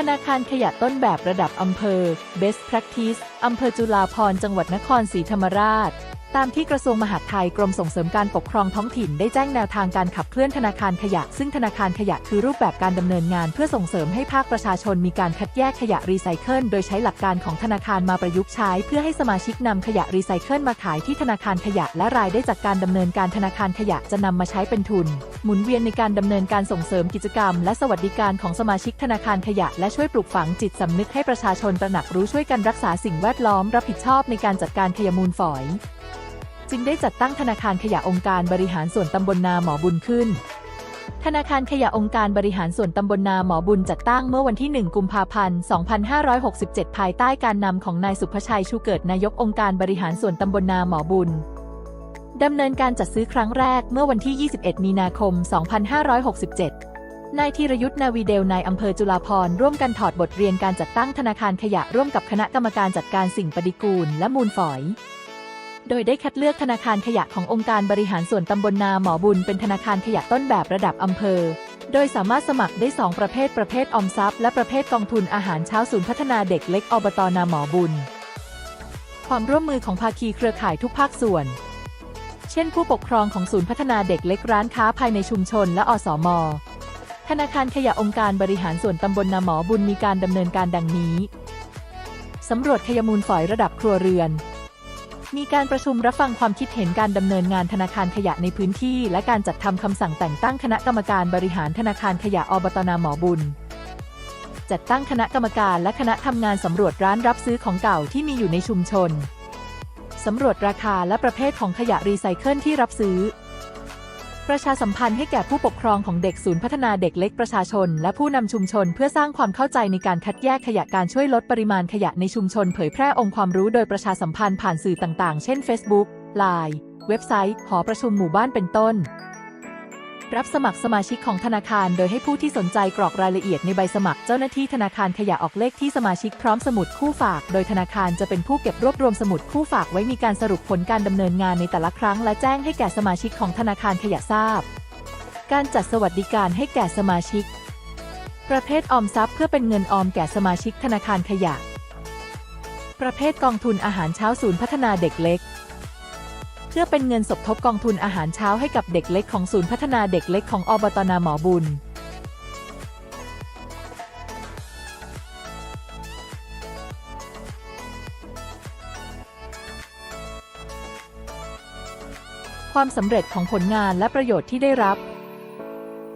ธนาคารขยะต้นแบบระดับอำเภอ Best Practice อำเภอจุฬาภรณ์จังหวัดนครศรีธรรมราช ตามที่กระทรวงมหาดไทยกรมส่งเสริมการปกครองท้องถิ่นได้แจ้งแนวทางการขับเคลื่อนธนาคารขยะ ซึ่งธนาคารขยะคือรูปแบบการดำเนินงาน เพื่อส่งเสริมให้ภาคประชาชนมีการคัดแยกขยะรีไซเคิลโดยใช้หลักการของธนาคารมาประยุกต์ใช้ เพื่อให้สมาชิกนำขยะรีไซเคิลมาขายที่ธนาคารขยะ และรายได้จากการดำเนินการธนาคารขยะจะนำมาใช้เป็นทุน หมุนเวียนในการดำเนินการส่งเสริมกิจกรรม และสวัสดิการของสมาชิกธนาคารขยะ และช่วยปลูกฝังจิตสำนึกให้ประชาชนตระหนักรู้ช่วยกันรักษาสิ่งแวดล้อมรับผิดชอบในการจัดการขยะมูลฝอย จึงได้จัดตั้งธนาคารขยะองค์การบริหารส่วนตำบลนาหมอบุญขึ้น ธนาคารขยะองค์การบริหารส่วนตำบลนาหมอบุญจัดตั้งเมื่อวันที่ 1 กุมภาพันธ์ 2567 ภายใต้การนำของนายสุภชัยชูเกิดนายกองค์การบริหารส่วนตำบลนาหมอบุญดำเนินการจัดซื้อครั้งแรกเมื่อวันที่ 21 มีนาคม 2567นายธีรยุทธ์นาวีเดลนายอำเภอจุฬาภรร่วมกันถอดบทเรียนการจัดตั้งธนาคารขยะร่วมกับคณะกรรมการจัดการสิ่งปฏิกูลและมูลฝอย โดยได้คัดเลือกธนาคารขยะขององค์การบริหารส่วนตำบลนาหมอบุญเป็นธนาคารขยะต้นแบบระดับอำเภอ โดยสามารถสมัครได้ 2 ประเภทประเภทออมทรัพย์และประเภทกองทุนอาหารเช้าศูนย์พัฒนาเด็กเล็กอบตนาหมอบุญ ความร่วมมือของภาคีเครือข่ายทุกภาคส่วน เช่น ผู้ปกครองของศูนย์พัฒนาเด็กเล็กร้านค้าภายในชุมชนและอสมธนาคารขยะองค์การบริหารส่วนตำบลนาหมอบุญมีการดำเนินการดังนี้ สำรวจขยะมูลฝอยระดับครัวเรือน มีการประชุมรับฟังความคิดเห็นการดำเนินงานธนาคารขยะในพื้นที่ และการจัดทำคำสั่งแต่งตั้งคณะกรรมการบริหารธนาคารขยะอบตนาหมอบุญ จัดตั้งคณะกรรมการและคณะทำงานสำรวจร้านรับซื้อของเก่าที่มีอยู่ในชุมชนสำรวจราคาและประเภทของขยะรีไซเคิลที่รับซื้อ ประชาสัมพันธ์ให้แก่ผู้ปกครองของเด็กศูนย์พัฒนาเด็กเล็กประชาชน และผู้นำชุมชนเพื่อสร้างความเข้าใจในการคัดแยกขยะการช่วยลดปริมาณขยะในชุมชน เผยแพร่องค์ความรู้โดยประชาสัมพันธ์ผ่านสื่อต่างๆ เช่น Facebook Line เว็บไซต์ หอประชุมหมู่บ้านเป็นต้น รับสมัครสมาชิกของธนาคาร โดยให้ผู้ที่สนใจกรอกรายละเอียดในใบสมัคร เจ้าหน้าที่ธนาคารขยะออกเลขที่สมาชิกพร้อมสมุดคู่ฝาก โดยธนาคารจะเป็นผู้เก็บรวบรวมสมุดคู่ฝากไว้มีการสรุปผลการดำเนินงานในแต่ละครั้ง และแจ้งให้แก่สมาชิกของธนาคารขยะทราบ การจัดสวัสดิการให้แก่สมาชิก ประเภทออมทรัพย์เพื่อเป็นเงินออมแก่สมาชิกธนาคารขยะ ประเภทกองทุนอาหารเช้าศูนย์พัฒนาเด็กเล็ก เพื่อเป็นเงินสมทบกองทุนอาหารเช้าให้กับเด็กเล็กของศูนย์พัฒนาเด็กเล็กของอบตนาหมอบุญความสำเร็จของผลงานและประโยชน์ที่ได้รับ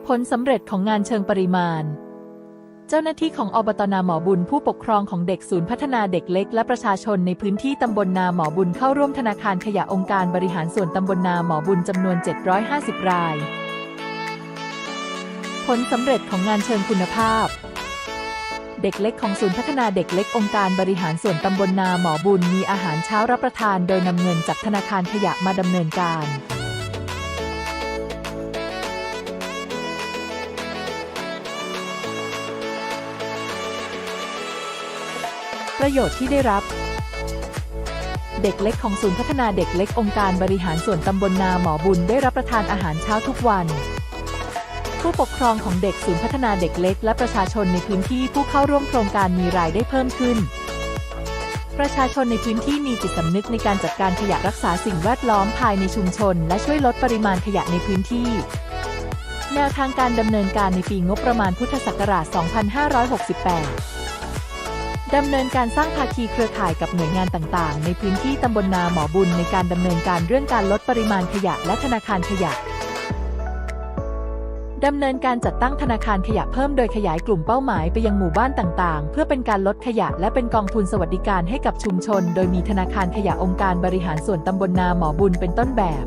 ผลสำเร็จของงานเชิงปริมาณ จ้าหน้าที่ของอบตนาหมอบุญผู้ปกครองของเด็กศูนย์พัฒนาเด็กเล็กและประชาชนในพื้นที่ตำบลนาหมอบุญเข้าร่วมธนาคารขยะองค์การบริหารส่วนตำบลนาหมอบุญจำนวน 750 ราย ผลสำเร็จของงานเชิงคุณภาพ เด็กเล็กของศูนย์พัฒนาเด็กเล็กองค์การบริหารส่วนตำบลนาหมอบุญมีอาหารเช้ารับประทาน โดยนำเงินจากธนาคารขยะมาดำเนินการ ประโยชน์ที่ได้รับ เด็กเล็กของศูนย์พัฒนาเด็กเล็กองค์การบริหารส่วนตำบลนาหมอบุญได้รับประทานอาหารเช้าทุกวัน ผู้ปกครองของเด็กศูนย์พัฒนาเด็กเล็ก และประชาชนในพื้นที่ผู้เข้าร่วมโครงการมีรายได้เพิ่มขึ้นประชาชนในพื้นที่มีจิตสำนึกในการจัดการขยะรักษาสิ่งแวดล้อมภายในชุมชน และช่วยลดปริมาณขยะในพื้นที่ แนวทางการดำเนินการในปีงบประมาณพุทธศักราช 2568 ดำเนินการสร้างภาคีเครือข่ายกับหน่วยงานต่างๆ ในพื้นที่ตำบลนาหมอบุญในการดำเนินการเรื่องการลดปริมาณขยะและธนาคารขยะดำเนินการจัดตั้งธนาคารขยะเพิ่มโดยขยายกลุ่มเป้าหมายไปยังหมู่บ้านต่างๆ เพื่อเป็นการลดขยะและเป็นกองทุนสวัสดิการให้กับชุมชน โดยมีธนาคารขยะองค์การบริหารส่วนตำบลนาหมอบุญเป็นต้นแบบ